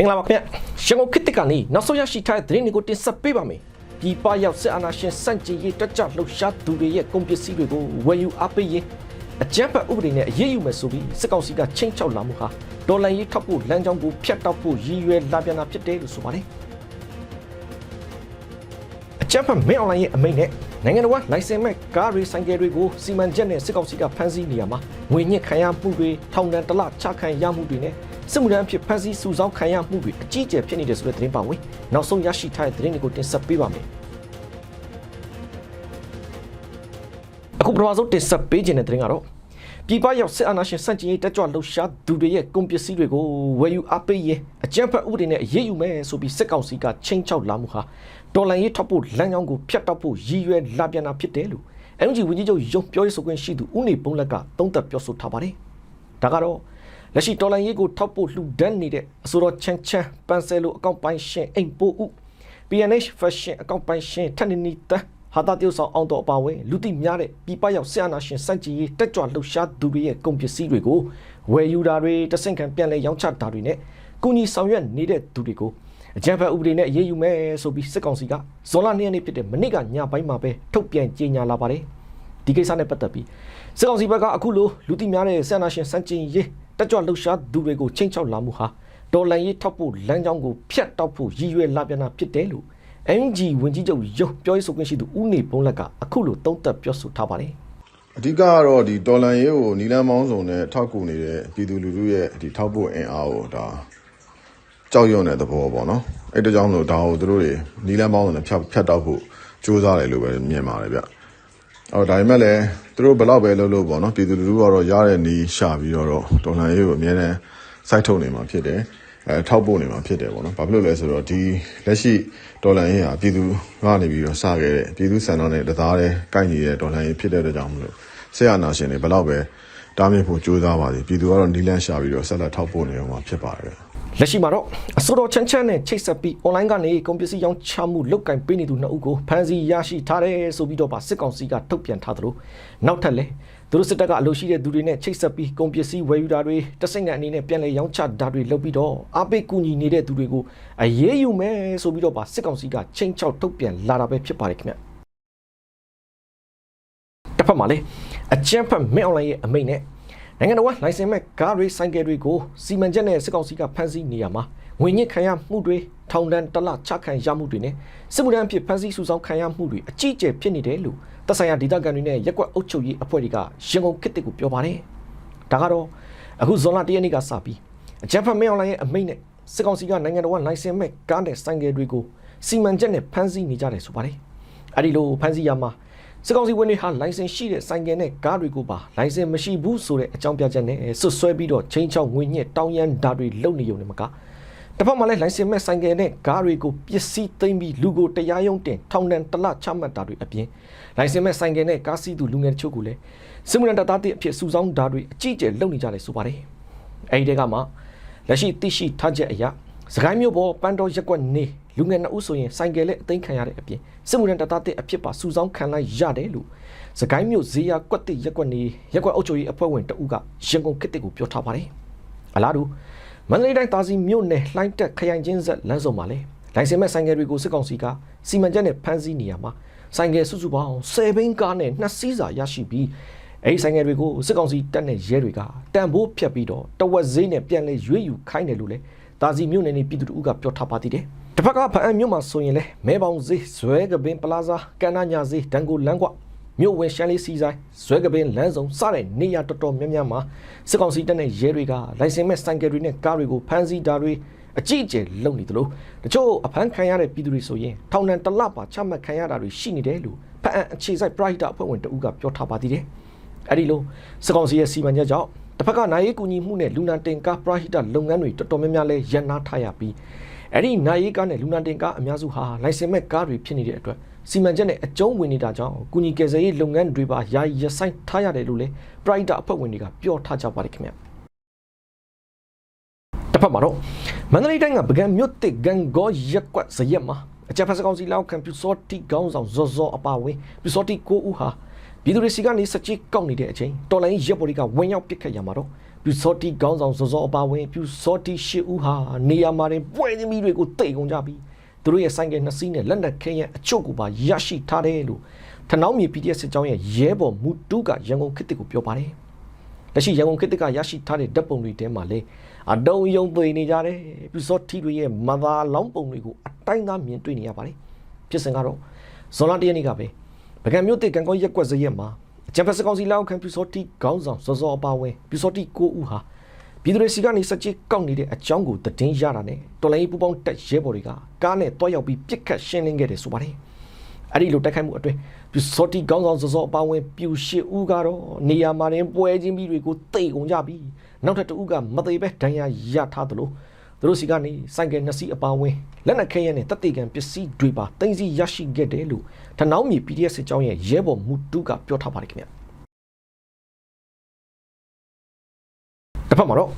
မင်္ဂလာပါခင်ဗျရန်ကုန်ခေတ်တစ်ကနေနောက်ဆုံးရရှိထားတဲ့သတင်းတွေကိုတင်ဆက်ပေးပါမယ်ဒီပရောက်စစ်အာဏာရှင်စန့်ကျင်ရေးတက်ကြလှုပ်ရှားသူတွေရဲ့ကုန်ပစ္စည်းတွေကိုဝယ်ယူအားပေးရင်အကြမ်းဖက်ဥပဒေနဲ့အရေးယူမယ်ဆိုပြီးစစ်ကောင်စီကချင်းချောက်လာမှုဟာဒေါ်လာရေးထောက်ဖို့လမ်းကြောင်းကိုဖျက်တောက်ဖို့ရည်ရွယ်လာပြန်တာဖြစ်တယ်လို့ဆိုပါတယ်အကြမ်းဖက်မင်းအွန်လိုင်းရဲ့အမိန့်နဲ့နိုင်ငံတော်ကလိုင်စင်မဲ့ကားတွေဆိုင်ကယ်တွေကိုစီမံချက်နဲ့စစ်ကောင်စီကဖမ်းဆီးနေရမှာငွေညစ်ခံရမှုတွေထောင်ဒဏ်တစ်လချခံရမှုတွေနဲ့ စစ်မှုထမ်းအဖြစ်ဖမ်းဆီးစုဆောင်းခံရမှုတွေအကြီးအကျယ်ဖြစ်နေတယ်ဆိုတဲ့သတင်းပါဝင်နောက်ဆုံးရရှိထားတဲ့သတင်းတွေကိုတင်ဆက်ပေးပါမယ်အခုပထမဆုံးတင်ဆက်ပေးခြင်းတဲ့သတင်းကတော့ပြည်ပရောက်စစ်အာဏာရှင်စန့်ကျင်ရေးတက်ကြွလှုပ်ရှားသူတွေရဲ့ကုန်ပစ္စည်းတွေကိုဝယ်ယူအားပေးရင်အကြမ်းဖက်ဥပဒေနဲ့အရေးယူမယ်ဆိုပြီးစစ်ကောင်စီကချင်းချောက်လာမှုဟာဒေါ်လာရေးထောက်ဖို့လမ်းကြောင်းကိုဖျက်တောက်ဖို့ရည်ရွယ်လာပြန်တာဖြစ်တယ်လို့ NUG ဝန်ကြီးချုပ်ရုံပြောရေးဆိုခွင့်ရှိသူဦးနေပုံလက်ကသုံးသပ်ပြောဆိုထားပါတယ်။ဒါကတော့ လက်ရှိဒေါ်လာရေးကိုထောက်ဖို့လှူဒန်းနေတဲ့အဆိုတော်ချန်ချန်ပန်ဆယ်လိုအကောင့်ပိုင်းရှင်အိမ်ပိုးဦး PNH Fashion အကောင့်ပိုင်းရှင်ထက်နေနီတန်ဟာတာတရုတ်ဆောင်အောင်တော်အပါဝင်လူသိများတဲ့ပြည်ပရောက်ဆရာနာရှင်စန့်ကြီးရေးတက်ကြွလှုပ်ရှားသူတွေရဲ့ကုန်ပစ္စည်းတွေကိုဝယ်ယူတာတွေတဆင့်ခံပြန်လဲရောင်းချတာတွေနဲ့ကုညီဆောင်ရွက်နေတဲ့သူတွေကိုအကြံဖတ်ဥပဒေနဲ့အရေးယူမယ်ဆိုပြီးစစ်ကောင်စီကဇွန်လ2ရက်နေ့ဖြစ်တဲ့မနေ့ကညပိုင်းမှာပဲထုတ်ပြန်ကြေညာလာပါတယ်ဒီကိစ္စနဲ့ပတ်သက်ပြီးစစ်ကောင်စီဘက်ကအခုလိုလူသိများတဲ့ဆရာနာရှင်စန့်ကြီးရေး တက်ကြွလှုပ်ရှားသူတွေကိုချင်းချောက်လာမှုဟာဒေါ်လာရေးထောက်ဖို့လမ်းကြောင်းကိုဖျက်တောက်ဖို့ရည်ရွယ်လာပြန်တာဖြစ်တယ်လို့ NG ဝင်ကြီးချုပ်ရုပ်ပြောရေးဆိုခွင့်ရှိသူဦးနေဘုံလက်ကအခုလိုသုံးသပ်ပြောဆိုထားပါတယ်အဓိကကတော့ဒီတော်လန်ရေးကိုနီလန်းမောင်းစုံနဲ့ထောက်ကူနေတဲ့ပြည်သူလူထုရဲ့ဒီထောက်ပို့အင်အားကိုဒါကြောက်ရွံ့တဲ့သဘောပေါ့နော်အဲ့တကြောင့်မလို့ဒါကိုသူတို့တွေနီလန်းမောင်းစုံနဲ့ဖြတ်ဖြတ်တောက်ဖို့ကြိုးစားတယ်လို့ပဲမြင်ပါတယ်ဗျ အော်ဒါပေမဲ့လည်းသူတို့ဘယ်တော့ပဲလုပ်လို့ပေါ့နော်ပြည်သူလူထုကတော့ရတဲ့နီးရှာပြီးတော့တော်လန်ရေးကိုအများနဲ့စိုက်ထုတ်နေမှာဖြစ်တယ်အဲထောက်ပို့နေမှာဖြစ်တယ်ပေါ့နော်ဘာဖြစ်လို့လဲဆိုတော့ဒီလက်ရှိဒေါ်လာရင်းဟာပြည်သူကနေပြီးတော့စခဲ့တဲ့ပြည်သူစံတော်နဲ့တသားတည်းကိုက်နေတဲ့ဒေါ်လာရင်းဖြစ်တဲ့အတွက်ကြောင့်မလို့ဆရာနာရှင်တွေဘယ်တော့ပဲတားမြစ်ဖို့ကြိုးစားပါစီပြည်သူကတော့နီလန်းရှာပြီးတော့ဆက်လက်ထောက်ပို့နေအောင်မှာဖြစ်ပါတယ် လက်ရှိမှာတော့အစိုးရချမ်းချမ်းနဲ့ချိတ်ဆက်ပြီး online ကနေကွန်ပျူတာရောင်းချမှုလုတ်ကင်ပေးနေသူနှစ်ဦးကိုဖမ်းဆီးရရှိထားတယ်ဆိုပြီးတော့ပါစစ်ကောင်စီကထုတ်ပြန်ထားသလိုနောက်ထပ်လည်းသူတို့စစ်တပ်ကအလိုရှိတဲ့သူတွေနဲ့ချိတ်ဆက်ပြီးကွန်ပျူတာဝယ်ယူတာတွေတစိမ့်ငံအနေနဲ့ပြန်လည်ရောင်းချတာတွေလုပ်ပြီးတော့အပိတ်ကူညီနေတဲ့သူတွေကိုအရေးယူမယ်ဆိုပြီးတော့ပါစစ်ကောင်စီကချင်းချောက်ထုတ်ပြန်လာတာပဲဖြစ်ပါတယ်ခင်ဗျတစ်ဖက်မှာလည်းအကြမ်းဖက်မင်းအွန်လိုင်းရဲ့အမိန့်နဲ့ နိုင်ငံတော်ကလိုင်စင်မဲ့ကားတွေဆိုင်ကယ်တွေကိုစီမံချက်နဲ့စစ်ကောင်စီကဖမ်းဆီးနေရမှာငွေညစ်ခံရမှုတွေထောင်ဒဏ်တစ်လချခံရမှုတွေနဲ့စစ်မှုထမ်းအဖြစ်ဖမ်းဆီးစုဆောင်းခံရမှုတွေအကြီးအကျယ်ဖြစ်နေတယ်လို့သက်ဆိုင်ရာဒေသခံတွေနဲ့ရက်ကွက်အုပ်ချုပ်ရေးအဖွဲ့တွေကရန်ကုန်ခေတ်တစ်ကိုပြောပါတယ်။ဒါကတော့အခုဇွန်လ၁ရက်နေ့ကစပြီးအကြမ်းဖက်မင်းအွန်လိုင်းရဲ့အမိန့်နဲ့စစ်ကောင်စီကနိုင်ငံတော်ကလိုင်စင်မဲ့ကားနဲ့ဆိုင်ကယ်တွေကိုစီမံချက်နဲ့ဖမ်းဆီးနေကြတယ်ဆိုပါတယ်။အဲဒီလိုဖမ်းဆီးရမှာ စစ်ကောင်စီဝင်တွေဟာလိုင်စင်ရှိတဲ့ဆိုင်ကယ်နဲ့ကားတွေကိုပါလိုင်စင်မရှိဘူးဆိုတဲ့အကြောင်းပြချက်နဲ့ဆွတ်ဆွဲပြီးတော့ချင်းချောက်ငွေညက်တောင်းရမ်းဓာတ်တွေလုပ်နေုံနဲ့မကတစ်ဖက်မှာလည်းလိုင်စင်မဲ့ဆိုင်ကယ်နဲ့ကားတွေကိုပစ္စည်းသိမ်းပြီးလူကိုတရားရုံးတင်ထောင်ဒဏ်တစ်လချမှတ်တာတွေအပြင်လိုင်စင်မဲ့ဆိုင်ကယ်နဲ့ကားစီးသူလူငယ်တချို့ကိုလည်းစစ်မှုထမ်းတပ်သားတွေအဖြစ်စုဆောင်းဓာတ်တွေအကြီးအကျယ်လုပ်နေကြတယ်ဆိုပါတယ်အဲဒီတဲကမှလက်ရှိသိရှိထားချက်အရာ စကိုင်းမျိုးပေါ်ပန်းတော်ရက်ကွက်နေလူငယ်နှစ်ဦးဆိုရင်ဆိုင်ကယ်နဲ့အသိမ်းခံရတဲ့အပြင်စစ်မှုထမ်းတပ်သားတဲ့အဖြစ်ပါစုဆောင်းခံလိုက်ရတယ်လို့စကိုင်းမျိုးဈေးရကွက်တစ်ရက်ကွက်နေရက်ကွက်အုပ်ချုပ်ရေးအဖွဲ့ဝင်တဦးကရန်ကုန်ခေတ်တစ်ကိုပြောထားပါတယ်အလားတူမန္တလေးတိုင်းတာစီမြို့နယ်လှိုင်းတက်ခရိုင်ချင်းဆက်လမ်းစုံမှာလဲလိုင်စင်မဲ့ဆိုင်ကယ်တွေကိုစစ်ကောင်စီကစီမံချက်နဲ့ဖမ်းဆီးနေရမှာဆိုင်ကယ်စုစုပေါင်း10ဘင်းကားနဲ့နှစ်စီးစာရရှိပြီးအဲဒီဆိုင်ငယ်တွေကိုစစ်ကောင်စီတပ်နဲ့ရဲတွေကတန်ဖိုးဖြတ်ပြီးတော့တဝက်ဈေးနဲ့ပြန်လဲရွေးယူခိုင်းတယ်လို့လဲ ဒါစီမြို့နယ်နေပြည်သူတို့ကပြောထားပါသေးတယ်။တစ်ဖက်ကဖအံမြို့မှာဆိုရင်လဲမဲပေါင်ဈေးဇွဲကပင်ပလာဇာကန်နာညာဈေးဒန်ကိုလန်းကွမြို့ဝင်ရှမ်းလေးစီဆိုင်ဇွဲကပင်လမ်းစုံစတဲ့နေရတော်တော်များများမှာစစ်ကောင်စီတပ်နဲ့ရဲတွေကလိုင်စင်မဲ့ဆိုင်ကယ်တွေနဲ့ကားတွေကိုဖမ်းဆီးတာတွေအကြီးအကျယ်လုပ်နေသလိုတချို့အဖမ်းခံရတဲ့ပြည်သူတွေဆိုရင်ထောင်ဒဏ်တစ်လပါချမှတ်ခံရတာတွေရှိနေတယ်လို့ဖအံအခြေစိုက် private အဖွဲ့ဝင်တဦးကပြောထားပါသေးတယ်။အဲဒီလိုစစ်ကောင်စီရဲ့စီမံချက်ကြောင့် တစ်ဖက်ကနိုင်ရေးကူညီမှုနဲ့လူနန်တင်ကားပရဟိတလုပ်ငန်းတွေတော်တော်များများလဲရန်နာထားရပြီးအဲ့ဒီနိုင်ရေးကားနဲ့လူနန်တင်ကားအများစုဟာလိုင်စင်မဲ့ကားတွေဖြစ်နေတဲ့အတွက်စီမံချက်နဲ့အကျုံးဝင်နေတာကြောင့်ကုညီကယ်ဆယ်ရေးလုပ်ငန်းတွေပါယာယီရဆိုင်ထားရတယ်လို့လဲပရဟိတအဖွဲ့ဝင်တွေကပြောထားကြပါတယ်ခင်ဗျတစ်ဖက်မှာတော့မန္တလေးတိုင်းကပကံမြို့တစ်ဂန်ဂေါရက်ကွက်ဇရက်မှာအကြမ်းဖက်စကောင်စီလောက်ခံပြူစောတိကောင်းဆောင်ဇော်ဇော်အပါဝင်ပြူစောတိကိုဦးဟာ ပြည်သူတွေစီကနေစကြစ်ကောက်နေတဲ့အချိန်တော်လိုင်းရက်ပေါ်တွေကဝင်ရောက်ပစ်ခတ်ရမှာတော့ပြူစောတိကောင်းဆောင်စောစောအပါဝင်ပြူစောတိရှစ်ဦးဟာနေရာမှာတင်ပွဲသမီးတွေကိုတိတ်ကုန်ကြပြီသူတို့ရဲ့ဆိုင်ကယ်နှစ်စီးနဲ့လက်နက်ခဲယံအချုပ်ကိုပါရရှိထားတယ်လို့ထနောင်းမြေ PDF စစ်ကြောင်းရဲ့ရဲဘော်မူတူးကရန်ကုန်ခေတ်တစ်ကိုပြောပါတယ်လက်ရှိရန်ကုန်ခေတ်တစ်ကရရှိထားတဲ့ဓာတ်ပုံတွေထဲမှာလေအတုံးယုံသွေနေကြတယ်ပြူစောတိတွေရဲ့မသာလောင်းပုံတွေကိုအတိုင်းသားမြင်တွေ့နေရပါတယ်ဖြစ်စဉ်ကတော့ဇွန်လ၁ရက်နေ့ကပဲ ပကံမြို့တစ်ကံကောရက်ကွက်စရက်မှာအကြံဖက်စကောင်စီလောက်ခံပြူစောတိခေါင်းဆောင်စောစောအပါဝင်ပြူစောတိကိုဦးဟာပြည်သူတွေစီကနေစက်ကြီးကောက်နေတဲ့အကြောင်းကိုသတင်းရတာနဲ့တော်လိုင်းပူပေါင်းတက်ရဲဘော်တွေကကားနဲ့တွားရောက်ပြီးပြစ်ခတ်ရှင်းလင်းခဲ့တယ်ဆိုပါတယ်အဲ့ဒီလိုတိုက်ခိုက်မှုအတွင်းပြူစောတိခေါင်းဆောင်စောစောအပါဝင်ပြူရှိဦးကတော့နေရာမှာတင်ပွဲချင်းပြီးတွေကိုတိတ်ကုန်ကြပြီးနောက်ထပ်တဦးကမသေးပဲဒဏ်ရာရထားသလို သူတို့စီကနေစိုက်ကယ်နှစ်စီးအပါဝင်လက်နက်ခဲယမ်းနဲ့တပ်တေကန်ပစ္စည်းတွေပါတင်စီရရှိခဲ့တယ်လို့ထနောင်းမြေ PDF စစ်ကြောင်းရဲ့ရဲဘော်မူတူးကပြောထားပါတယ်ခင်ဗျတစ်ဖက်မှာတော့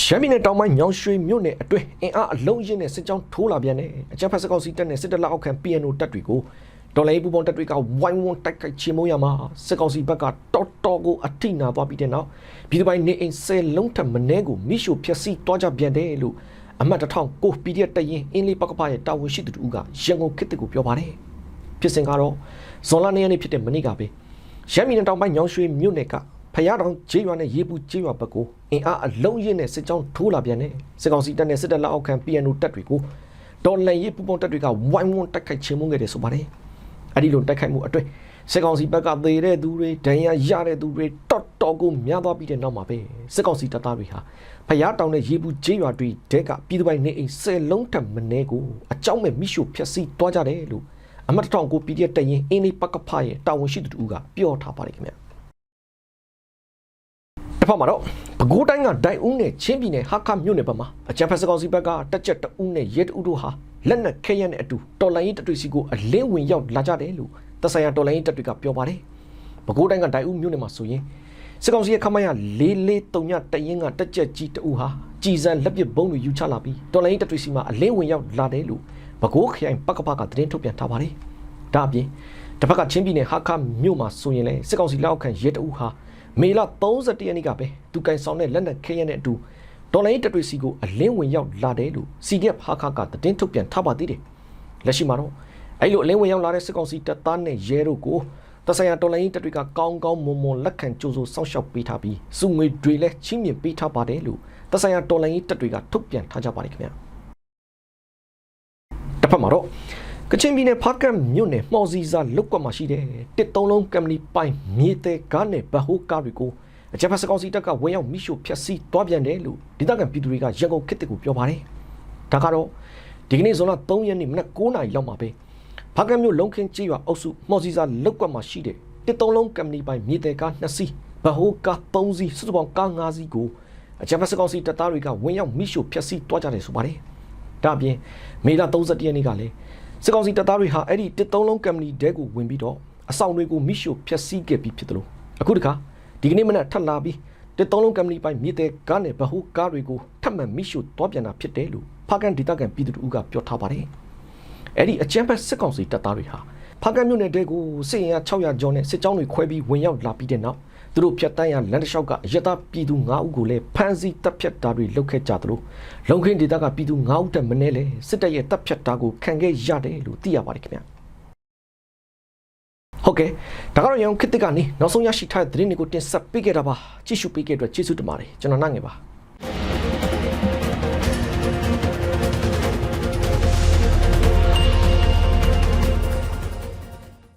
ရှမ်းပြည်နယ်တောင်ပိုင်းညောင်ရွှေမြို့နယ်အတွင်းအင်အားအလုံးရင်းနဲ့စစ်ကြောင်းထိုးလာပြန်တဲ့အကြမ်းဖက်စကောက်စီတပ်နဲ့စစ်တပ်လက်အောက်ခံ PNO တပ်တွေကိုဒေါ်လာရေးပူပေါင်းတပ်တွေကဝိုင်းဝန်းတိုက်ခိုက်ချေမှုရမှာစစ်ကောင်စီဘက်ကတော်တော်ကိုအထိနာသွားပြီးတဲ့နောက်ပြည်သူပိုင်းနေအိမ်ဆယ်လုံးထက်မနည်းကိုမိရှုဖျက်ဆီးသွားကြပြန်တယ်လို့ အမတ်တစ်ထောင်ကို PDF တရင်အင်းလေးပကပရဲ့တာဝန်ရှိသူတို့ကရန်ကုန်ခေတ်တကူပြောပါတယ်ဖြစ်စဉ်ကတော့ဇွန်လနေ့ရက်နေ့ဖြစ်တဲ့မနေ့ကပဲရန်မီနယ်တောင်ပိုင်းညောင်ရွှေမြို့နယ်ကဖယားတောင်ကျေးရွာနဲ့ရေပူကျေးရွာဘက်ကိုအင်အားအလုံးရင်းနဲ့စစ်ကြောင်းထိုးလာပြန်တဲ့စစ်ကောင်စီတပ်နဲ့စစ်တပ်လက်အောက်ခံ PNO တပ်တွေကိုဒေါ်လန်ရေးပူပေါင်းတပ်တွေကဝိုင်းဝန်းတိုက်ခိုက်ချေမှုခဲ့တယ်ဆိုပါတယ်အဲ့ဒီလိုတိုက်ခိုက်မှုအတွင်း စစ်ကောင်စီဘက်ကသေတဲ့သူတွေဒဏ်ရာရတဲ့သူတွေတော်တော်ကိုများသွားပြီးတဲ့နောက်မှာပဲစစ်ကောင်စီတပ်သားတွေဟာဖျားတောင်နဲ့ရေဘူးကျေးရွာတွေတဲကပြည်သူပိုင်နေအိမ်ဆယ်လုံးထက်မနည်းကိုအကြောင်းမဲ့မိရှုဖျက်ဆီးသွားကြတယ်လို့အမတ်တောင်ကို PDF တရင်အင်းလေးပကဖရဲ့တာဝန်ရှိသူတူကပြောထားပါတယ်ခင်ဗျတစ်ဖက်မှာတော့ပဲခူးတိုင်းကဒိုင်ဦးနဲ့ချင်းပြည်နယ်ဟာခမြို့နယ်ဘက်မှာအကြံဖက်စကောင်စီဘက်ကတက်ချက်တဦးနဲ့ရဲတဦးတို့ဟာလက်နက်ခဲယမ်းနဲ့အတူတော်လိုင်းရေးတပ်တွေစီကိုအလင်းဝင်ရောက်လာကြတယ်လို့ သက်ဆိုင်ရာတော်လိုင်းရေးတပ်တွေကပြောပါတယ်။ပဲခူးတိုင်းကဒိုင်ဦးမြို့နယ်မှာဆိုရင်စစ်ကောင်စီရဲ့ခမရလေးလေးတုံညတရင်ကတက်ချက်ကြီးတဦးဟာကြည်စံလက်ပစ်ဘုံတွေယူချလာပြီးတော်လိုင်းရေးတပ်တွေစီမှာအလင်းဝင်ရောက်လာတယ်လို့ပဲခူးခရိုင်ပကပကသတင်းထုတ်ပြန်ထားပါတယ်။ဒါအပြင်တစ်ဖက်ကချင်းပြည်နယ်ဟာခမြို့မှာဆိုရင်လည်းစစ်ကောင်စီလက်အောက်ခံရဲတဦးဟာမေလ31ရက်နေ့ကပဲသူကန်ဆောင်တဲ့လက်နက်ခဲယမ်းနဲ့အတူဒေါ်လာရေးတပ်တွေစီကိုအလင်းဝင်ရောက်လာတယ်လို့ CDF ဟာခါကသတင်းထုတ်ပြန်ထားပါသေးတယ်။လက်ရှိမှာတော့ အဲ့လိုအလင်းဝင်ရောက်လာတဲ့စစ်ကောင်စီတပ်သားနဲ့ရဲတို့ကိုတဆိုင်ရာဒေါ်လာရေးတပ်တွေကကောင်းကောင်းမွန်မွန်လက်ခံကြိုးဆိုစောင့်ရှောက်ပေးထားပြီးစုငွေတွေလည်းချင်းမြင်ပေးထားပါတယ်လို့တဆိုင်ရာဒေါ်လာရေးတပ်တွေကထုတ်ပြန်ထားကြပါတယ်ခင်ဗျာ။တစ်ဖက်မှာတော့ကချင်ပြည်နယ်ဖားကတ်မြို့နယ်မှော်စီစာလုတ်ကွက်မှာရှိတဲ့တစ်သုံးလုံးကမ်ပဏီပိုင်မြေတဲကားနဲ့ဘဟိုကားတွေကိုအကြမ်းဖက်စကောင်စီတပ်ကဝင်းရောက်မိရှုဖျက်ဆီးသွားပြန်တယ်လို့ဒေသခံပြည်သူတွေကရန်ကုန်ခေတ်တစ်ကိုပြောပါတယ်။ဒါကတော့ဒီကနေ့ဇွန်လ3ရက်နေ့မနက်9:00နာရီလောက်မှာပဲ ဖားကတ်မြို့လုံခင်းကြီးရွာအုပ်စုမှော်စီစာလုတ်ကွက်မှာရှိတဲ့တစ်သုံးလုံးကမ်ပဏီပိုင်မြေတဲကား2စီးဘဟိုကား3စီးစုစုပေါင်းကား5စီးကိုအကြမ်းဖက်စကောင်စီတပ်သားတွေကဝင်းရောက်မိရှုဖျက်ဆီးသွားကြတယ်ဆိုပါတယ်။ဒါအပြင်မေလ31ရက်နေ့ကလည်းစစ်ကောင်စီတပ်သားတွေဟာအဲ့ဒီတစ်သုံးလုံးကမ်ပဏီတဲကိုဝင်ပြီးတော့အဆောင်တွေကိုမိရှုဖျက်ဆီးခဲ့ပြီးဖြစ်တယ်လို့အခုတခါဒီကနေ့မနက်ထပ်လာပြီးတစ်သုံးလုံးကမ်ပဏီပိုင်မြေတဲကားနဲ့ဗဟုကားတွေကိုထပ်မံမိရှုသွားပြန်တာဖြစ်တယ်လို့ဖာကန်ဒေတာကန်ပြည်သူတို့ကပြောထားပါတယ် အဲ့ဒီအကြမ်းဖက်စစ်ကောင်စီတပ်သားတွေဟာဖာကန်မြို့နယ်တဲကိုစစ်ရင်600ကျော်နဲ့စစ်ကြောင်းတွေခွဲပြီးဝင်ရောက်လာပြီးတဲ့နောက်သူတို့ဖြတ်တန်းရလမ်းတစ်လျှောက်ကအယက်သားပြည်သူ9ဦးကိုလည်းဖမ်းဆီးတပ်ဖြတ်တာတွေလုပ်ခဲ့ကြသလိုလုံခင်းဒေတာကပြည်သူ9ဦးတက်မနေလဲစစ်တပ်ရဲ့တပ်ဖြတ်တာကိုခံခဲ့ရတယ်လို့သိရပါတယ်ခင်ဗျာဟုတ်ကဲ့ဒါကတော့ရန်ကုန်ခေတ်သစ်ကနေနောက်ဆုံးရရှိထားတဲ့သတင်းတွေကိုတင်ဆက်ပေးခဲ့တာပါကြည့်ရှုပေးခဲ့တဲ့အတွက်ကျေးဇူးတင်ပါတယ်ကျွန်တော်နိုင်ငယ်ပါ